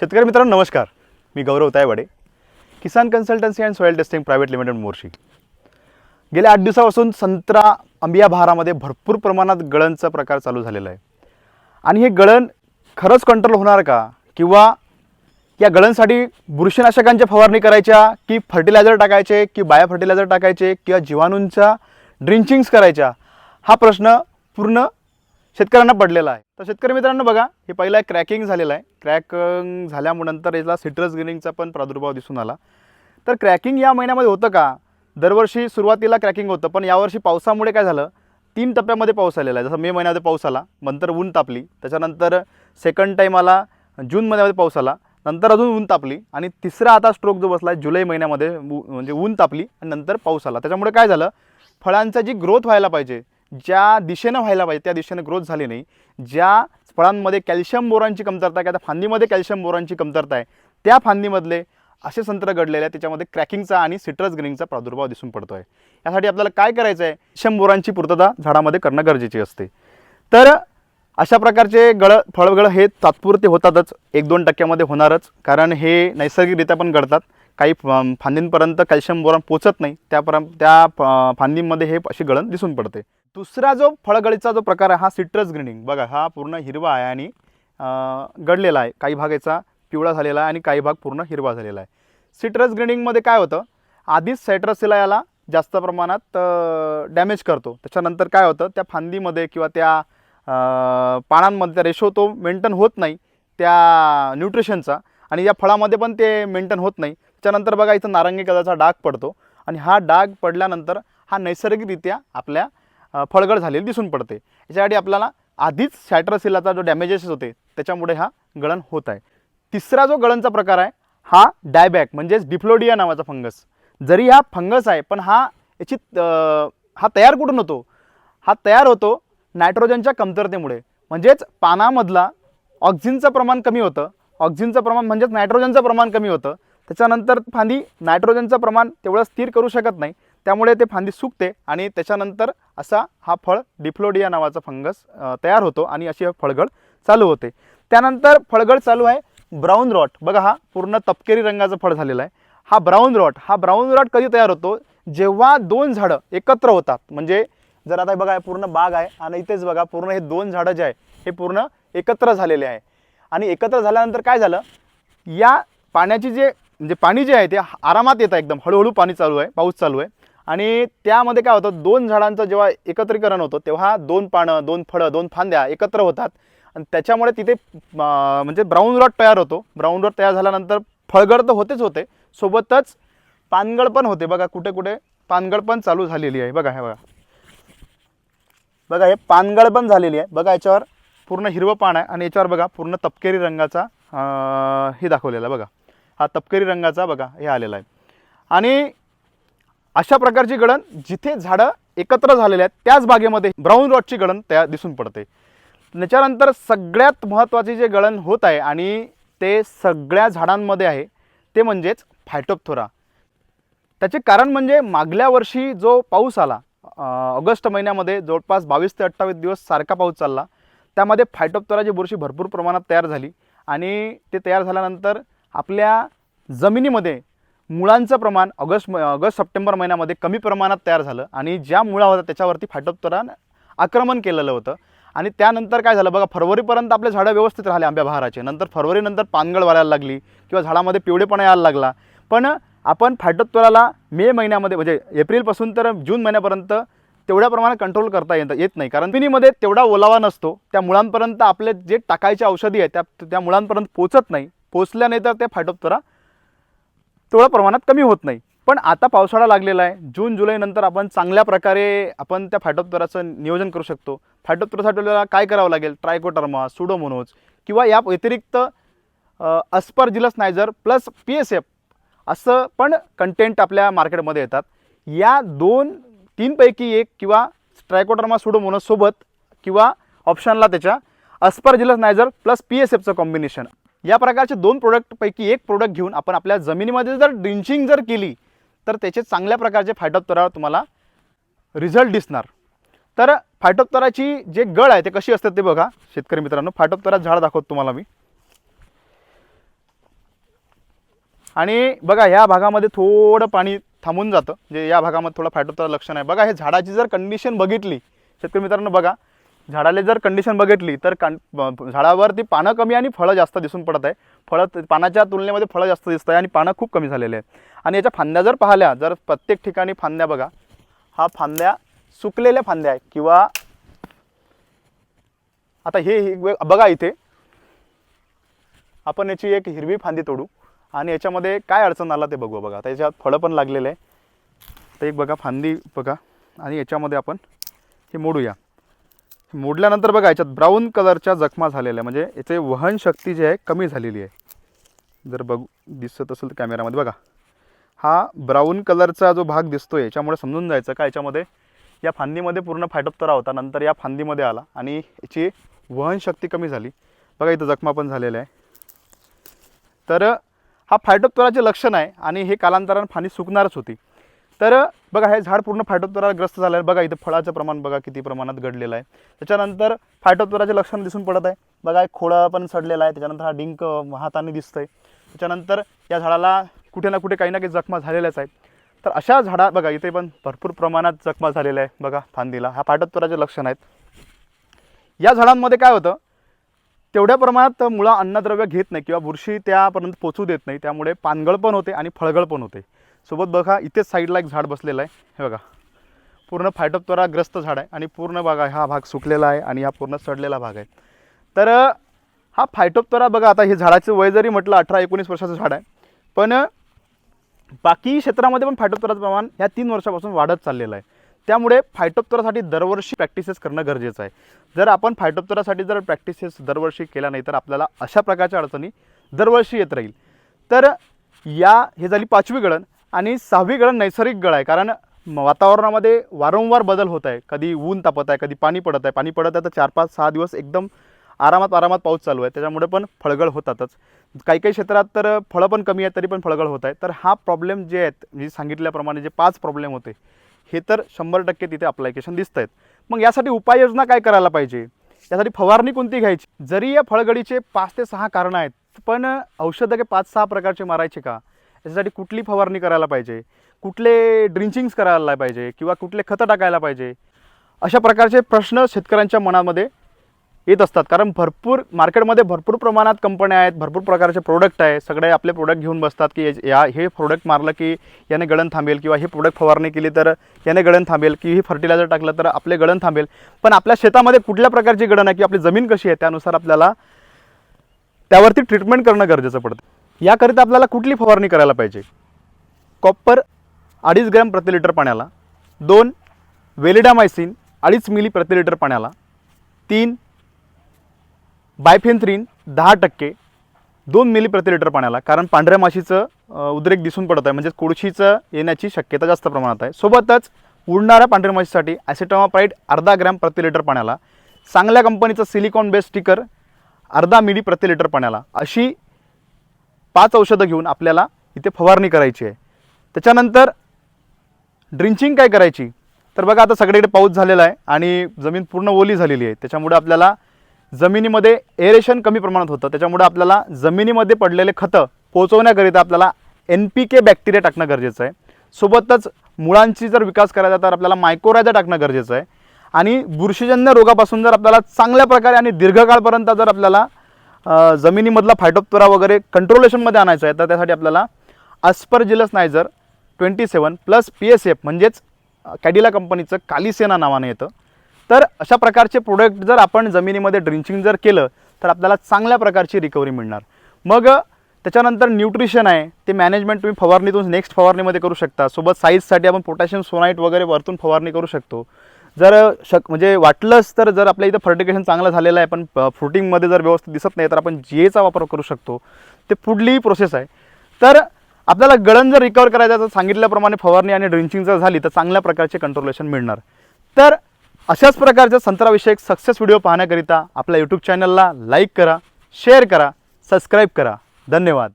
शेतकरी मित्रांनो नमस्कार. मी Gaurav Taywade Kisan consultancy and soil testing private limited Morshi. गेल्या आठ दिवसापासून संत्रा आंबिया बहारामध्ये भरपूर प्रमाणात गळणचा प्रकार चालू झालेला आहे. आणि हे गळण खरंच कंट्रोल होणार का? किंवा या गळणसाठी बुरशीनाशकांच्या फवारणी करायच्या की फर्टिलायझर टाकायचे की बाया फर्टिलायझर टाकायचे किंवा जीवाणूंच्या ड्रिंचिंग्स करायच्या? हा प्रश्न पूर्ण शेतकऱ्यांना पडलेला आहे. तर शेतकरी मित्रांनो बघा हे पहिला क्रॅकिंग झालेलं आहे. क्रॅकिंग झाल्यामुळे नंतर याला सिट्रस ग्रीनिंगचा पण प्रादुर्भाव दिसून आला. तर क्रॅकिंग या महिन्यामध्ये होतं का? दरवर्षी सुरुवातीला क्रॅकिंग होतं पण यावर्षी पावसामुळे काय झालं? तीन टप्प्यामध्ये पाऊस आलेला आहे. जसं मे महिन्यामध्ये पाऊस आला नंतर ऊन तापली त्याच्यानंतर सेकंड टाईम आला जून महिन्यामध्ये पाऊस आला नंतर अजून ऊन तापली आणि तिसरा आता स्ट्रोक जो बसला आहे जुलै महिन्यामध्ये ऊ- म्हणजे ऊन तापली आणि नंतर पाऊस आला. त्याच्यामुळे काय झालं? फळांचा जी ग्रोथ व्हायला पाहिजे ज्या दिशेनं व्हायला पाहिजे त्या दिशेनं ग्रोथ झाली नाही. ज्या फळांमध्ये कॅल्शियम बोरांची कमतरता आहे त्या फांदीमध्ये कॅल्शियम बोरांची कमतरता आहे त्या फांदीमधले असे संत्र घडलेले आहेत त्याच्यामध्ये क्रॅकिंगचा आणि सिट्रस ग्रीनिंगचा प्रादुर्भाव दिसून पडतो आहे यासाठी आपल्याला काय करायचं आहे कॅल्शियम बोरांची पूर्तता झाडामध्ये करणं गरजेची असते. तर अशा प्रकारचे गळ फळगळ हे तात्पुरते होतातच एक दोन टक्क्यामध्ये होणारच कारण हे नैसर्गिकरित्या पण घडतात. काही फ- फांदींपर्यंत कॅल्शियम बोरान पोचत नाही त्यापर्यंत त्या फ- फांदींमध्ये हे अशी गळण दिसून पडते. दुसरा जो फळगळीचा जो प्रकार आहे हा सिट्रस ग्रीनिंग बघा हा पूर्ण हिरवा आहे आणि गडलेला आहे. काही भाग याचा पिवळा झालेला आहे आणि काही भाग पूर्ण हिरवा झालेला आहे. सिट्रस ग्रीनिंगमध्ये काय होतं? आधीच सायट्रसला याला जास्त प्रमाणात डॅमेज करतो. त्याच्यानंतर काय होतं? त्या फांदीमध्ये किंवा त्या पानांमध्ये त्या रेशो तो मेंटेन होत नाही त्या न्यूट्रिशनचा आणि या फळामध्ये पण ते मेंटेन होत नाही. त्याच्यानंतर बघा इथं नारंगी कलरचा डाग पडतो. आणि हा डाग पडल्यानंतर हा नैसर्गिकरित्या आपल्या फळगळ झालेली दिसून पडते. याच्यासाठी आपल्याला आधीच सॅट्रसिलाचा जो डॅमेजेस होते त्याच्यामुळे हा गळण होत आहे. तिसरा जो गळणचा प्रकार आहे हा डायबॅक म्हणजेच डिफ्लोडिया नावाचा फंगस जरी हा फंगस आहे पण हा याची हा तयार कुठून होतो? हा तयार होतो नायट्रोजनच्या कमतरतेमुळे. म्हणजेच पानामधला ऑक्सिजनचं प्रमाण कमी होतं. ऑक्सिजनचं प्रमाण म्हणजेच नायट्रोजनचं प्रमाण कमी होतं. त्याच्यानंतर फांदी नायट्रोजनचं प्रमाण तेवढं स्थिर करू शकत नाही. त्यामुळे ते फांदी सुकते आणि त्याच्यानंतर असा हा फळ डिफ्लोडिया नावाचा फंगस तयार होतो आणि अशी फळगळ चालू होते. त्यानंतर फळगळ चालू आहे ब्राऊन रॉट. बघा हा पूर्ण तपकेरी रंगाचं फळ झालेलं आहे. हा ब्राऊन रॉट हा ब्राऊन रॉट कधी तयार होतो? जेव्हा दोन झाडं एकत्र होतात. म्हणजे जर आता हे बघा पूर्ण बाग आहे आणि इथेच बघा पूर्ण हे दोन झाडं जे आहे हे पूर्ण एकत्र झालेले आहे. आणि एकत्र झाल्यानंतर काय झालं? या पाण्याची जे म्हणजे पाणी जे आहे ते आरामात येतं एकदम. हळूहळू पाणी चालू आहे पाऊस चालू आहे. आणि त्यामध्ये काय होतं दोन झाडांचं जेव्हा एकत्रीकरण होतं तेव्हा दोन पानं दोन फळं दोन फांद्या एकत्र होतात. आणि त्याच्यामुळे तिथे म्हणजे ब्राऊन रॉट तयार होतो. ब्राऊन रॉट तयार झाल्यानंतर फळगड तर होतेच होते. सोबतच पानगळ पण होते. बघा कुठे कुठे पानगळ पण चालू झालेली आहे. बघा हे बघा. बघा हे पानगळ पण झालेली आहे. बघा याच्यावर पूर्ण हिरवं पान आहे. आणि याच्यावर बघा पूर्ण तपकेरी रंगाचा हे दाखवलेला बघा. हा तपकेरी रंगाचा बघा हे आलेला आहे. आणि अशा प्रकारची गळण जिथे झाडं एकत्र झालेले आहेत त्याच बागेमध्ये ब्राऊन रॉटची गळण तयार दिसून पडते. त्याच्यानंतर सगळ्यात महत्त्वाचे जे गळण होत आहे आणि ते सगळ्या झाडांमध्ये आहे ते म्हणजेच फायटोपथोरा त्याचे कारण म्हणजे मागल्या वर्षी जो पाऊस आला ऑगस्ट महिन्यामध्ये जवळपास बावीस ते अठ्ठावीस दिवस सारखा पाऊस चालला त्यामध्ये फायटोपथोराची बुरशी भरपूर प्रमाणात तयार झाली आणि ते तयार झाल्यानंतर आपल्या जमिनीमध्ये मुळांचं प्रमाण ऑगस्ट म- ऑगस्ट सप्टेंबर महिन्यामध्ये कमी प्रमाणात तयार झालं आणि ज्या मुळा होत्या त्याच्यावरती फाटोत्तरानं आक्रमण केलेलं होतं. आणि त्यानंतर काय झालं बघा फरवरीपर्यंत आपले झाडं व्यवस्थित राहिले आंब्या बहाराचे. नंतर फरवरीनंतर पानगळ व्हायला लागली किंवा झाडामध्ये पिवळेपणा यायला लागला. पण आपण फाटोत्तराला मे महिन्यामध्ये म्हणजे एप्रिलपासून तर जून महिन्यापर्यंत तेवढ्या प्रमाणात कंट्रोल करता येत येत नाही. कारण पिनीमध्ये तेवढा ओलावा नसतो. त्या मुळांपर्यंत आपले जे टाकायचे औषधी आहे त्या त्या मुळांपर्यंत पोचत नाही. पोचल्याने तर ते फाटोत्तरा तेवढ्या प्रमाणात कमी होत नाही. पण आता पावसाळा लागलेला आहे. जून जुलैनंतर आपण चांगल्या प्रकारे आपण त्या फायटोप्तराचं नियोजन करू शकतो. फायटोप्तरासाठी आपल्याला काय करावं लागेल? ट्रायकोटर्मा सुडोमोनोज किंवा या व्यतिरिक्त aspergillus niger plus P S F असं पण कंटेंट आपल्या मार्केटमध्ये येतात. या दोन तीनपैकी एक किंवा ट्रायकोटर्मा सुडोमोनोजसोबत किंवा ऑप्शनला त्याच्या aspergillus niger plus P S एफचं combination या प्रकारचे दोन प्रोडक्टपैकी एक प्रोडक्ट घेऊन आपण आपल्या जमिनीमध्ये जर ड्रिंचिंग जर केली तर त्याचे चांगल्या प्रकारचे फायटोप्तरावर तुम्हाला रिझल्ट दिसणार. तर फायटोप्तराची जे गळ आहे ते कशी असतात ते बघा. शेतकरी मित्रांनो फायटोप्तरा झाड दाखवतो तुम्हाला मी. आणि बघा ह्या भागामध्ये थोडं पाणी थांबून जातं. म्हणजे या भागामध्ये थोडं फायटोप्तरा लक्षण आहे. बघा हे झाडाची जर कंडिशन बघितली शेतकरी मित्रांनो बघा. झाडाला जर कंडिशन बघितली तर कां झाडावरती पानं कमी आणि फळं जास्त दिसून पडत आहे. फळं पानाच्या तुलनेमध्ये फळं जास्त दिसत आहे आणि पानं खूप कमी झालेले आहेत. आणि याच्या फांद्या जर पाहिल्या जर प्रत्येक ठिकाणी फांद्या बघा हा फांद्या सुकलेल्या फांद्या आहे किंवा आता हे हे बघा इथे. आपण याची एक हिरवी फांदी तोडू आणि याच्यामध्ये काय अडचण आला ते बघू बघा. आता याच्यात फळं पण लागलेलं आहे. तर एक बघा फांदी बघा आणि याच्यामध्ये आपण हे मोडूया. मोडल्यानंतर बघा याच्यात ब्राऊन कलरच्या जखमा झालेल्या आहे म्हणजे याचे वहन शक्ती जी आहे कमी झालेली आहे. जर बघू दिसत असेल तर कॅमेरामध्ये बघा. हा ब्राऊन कलरचा जो भाग दिसतोय याच्यामुळे समजून जायचं का याच्यामध्ये या फांदीमध्ये पूर्ण फायटोप्तरा होता नंतर या फांदीमध्ये आला आणि याची वहन शक्ती कमी झाली. बघा इथं जखमा पण झालेल्या आहे. तर हा फायटोप्तराचे लक्षण आहे आणि हे कालांतरानं फांदी सुकणारच होती. तर बघा हे झाड पूर्ण फायटोप्तराग्रस्त झालं आहे. बघा इथं फळाचं प्रमाण बघा किती प्रमाणात घडलेलं आहे. त्याच्यानंतर फायटोप्तराचे लक्षण दिसून पडत आहे. बघा एक खोळा पण सडलेला आहे. त्याच्यानंतर हा डिंक हाताने दिसतंय. त्याच्यानंतर या झाडाला कुठे ना कुठे काही ना काही जखमा झालेल्याच आहेत. तर अशा झाडा बघा इथे पण भरपूर प्रमाणात जखमा झालेल्या आहे बघा फांदीला. हा फाटोत्वराचे लक्षण आहेत. या झाडांमध्ये काय होतं? तेवढ्या प्रमाणात मुळा अन्नद्रव्य घेत नाही किंवा बुरशी त्यापर्यंत पोचू देत नाही. त्यामुळे पानगळ पण होते आणि फळगळ पण होते. सोबत बघा इथेच साईडला एक झाड बसलेलं आहे. हे बघा. पूर्ण फायटोप्तराग्रस्त झाड आहे आणि पूर्ण बघा हा भाग सुकलेला आहे आणि हा पूर्ण सडलेला भाग आहे. तर हा फायटोप्तरा बघा आता हे झाडाचं वय जरी म्हटलं अठरा एकोणीस वर्षाचं झाड आहे पण बाकी क्षेत्रामध्ये पण फायटोप्तराचं प्रमाण ह्या तीन वर्षापासून वाढत चाललेलं आहे. त्यामुळे फायटोप्तरासाठी दरवर्षी प्रॅक्टिसेस करणं गरजेचं आहे. जर आपण फायटोप्तरासाठी जर प्रॅक्टिसेस दरवर्षी केल्या नाही तर आपल्याला अशा प्रकारच्या अडचणी दरवर्षी येत राहील. तर या हे झाली पाचवी गळण. आणि सहावी गळ नैसर्गिक गळ आहे कारण वातावरणामध्ये वारंवार बदल होत आहे. कधी ऊन तापत आहे कधी पाणी पडत आहे. पाणी पडत आहे तर चार पाच सहा दिवस एकदम आरामात आरामात पाऊस चालू आहे. त्याच्यामुळे पण फळगळ होतातच. काही काही क्षेत्रात तर फळं पण कमी आहेत तरी पण फळगळ होत आहे. तर हा प्रॉब्लेम जे आहेत म्हणजे सांगितल्याप्रमाणे जे पाच प्रॉब्लेम होते हे तर शंभर टक्के तिथे अप्लायकेशन दिसत आहेत मग यासाठी उपाययोजना काय करायला पाहिजे? यासाठी फवारणी कोणती घ्यायची? जरी या फळगडीचे पाच ते सहा कारणं आहेत पण औषधं काही पाच सहा प्रकारचे मारायचे का? त्याच्यासाठी कुठली फवारणी करायला पाहिजे? कुठले ड्रिंचिंग्स करायला पाहिजे? किंवा कुठले खतं टाकायला पाहिजे? अशा प्रकारचे प्रश्न शेतकऱ्यांच्या मनामध्ये येत असतात. कारण भरपूर मार्केटमध्ये भरपूर प्रमाणात कंपन्या आहेत भरपूर प्रकारचे प्रोडक्ट आहे सगळे आपले प्रोडक्ट घेऊन बसतात की या हे प्रोडक्ट मारलं की याने गळण थांबेल किंवा हे प्रोडक्ट फवारणी केली तर याने गळण थांबेल की हे फर्टिलायझर टाकलं तर आपले गळण थांबेल. पण आपल्या शेतामध्ये कुठल्या प्रकारची गळण आहे की आपली जमीन कशी आहे त्यानुसार आपल्याला त्यावरती ट्रीटमेंट करणं गरजेचं पडतं. याकरिता आपल्याला कुठली फवारणी करायला पाहिजे? कॉपर अडीच ग्रॅम प्रति लिटर पाण्याला दोन वेलिडामायसिन अडीच मिली प्रति लिटर पाण्याला तीन बायफेन्थ्रीन दहा टक्के दोन मिली प्रति लिटर पाण्याला कारण पांढऱ्या माशीचं उद्रेक दिसून पडत आहे म्हणजे कोळशीचं येण्याची शक्यता जास्त प्रमाणात आहे. सोबतच उडणाऱ्या पांढऱ्या माशीसाठी ॲसिटॉमापाईड अर्धा ग्रॅम प्रति लिटर पाण्याला चांगल्या कंपनीचं सिलिकॉन बेस स्टिकर अर्धा मिली प्रति लिटर पाण्याला अशी पाच औषधं घेऊन आपल्याला इथे फवारणी करायची आहे. त्याच्यानंतर ड्रिंचिंग काय करायची? तर बघा आता सगळीकडे पाऊस झालेला आहे आणि जमीन पूर्ण ओली झालेली आहे. त्याच्यामुळे आपल्याला जमिनीमध्ये एरेशन कमी प्रमाणात होतं. त्याच्यामुळे आपल्याला जमिनीमध्ये पडलेले खतं पोचवण्याकरिता आपल्याला एन पी के बॅक्टेरिया टाकणं गरजेचं आहे. सोबतच मुळांची जर विकास करायचा तर आपल्याला मायक्रोरायझा टाकणं गरजेचं आहे. आणि बुरशीजन्य रोगापासून जर आपल्याला चांगल्या प्रकारे आणि दीर्घकाळपर्यंत जर आपल्याला जमिनीमधला फायटोप्तोरा वगैरे कंट्रोलेशनमध्ये आणायचं आहे तर त्यासाठी आपल्याला aspergillus niger twenty seven plus P S F म्हणजेच कॅडिला कंपनीचं कालिसेना नावाने येतं. तर अशा प्रकारचे प्रोडक्ट जर आपण जमिनीमध्ये ड्रिंचिंग जर केलं तर आपल्याला चांगल्या प्रकारची रिकव्हरी मिळणार. मग त्याच्यानंतर न्यूट्रिशन आहे ते मॅनेजमेंट तुम्ही फवारणीतून नेक्स्ट फवारणीमध्ये करू शकता. सोबत साईजसाठी आपण पोटॅशियम सोनाईट वगैरे वरतून फवारणी करू शकतो. जर शक म्हणजे वाटलंच तर जर आपल्या इथं फर्टिकेशन चांगलं झालेलं आहे पण फ्रुटिंगमध्ये जर व्यवस्थित दिसत नाही तर आपण जेचा वापर करू शकतो. ते पुढलीही प्रोसेस आहे. तर आपल्याला गळण जर रिकवर करायचं तर सांगितल्याप्रमाणे फवारणी आणि ड्रिंचिंग जर झाली तर चांगल्या प्रकारचे कंट्रोलेशन मिळणार. तर अशाच प्रकारच्या संत्राविषयक सक्सेस व्हिडिओ पाहण्याकरिता आपल्या यूट्यूब चॅनलला लाईक करा शेअर करा सबस्क्राईब करा. धन्यवाद.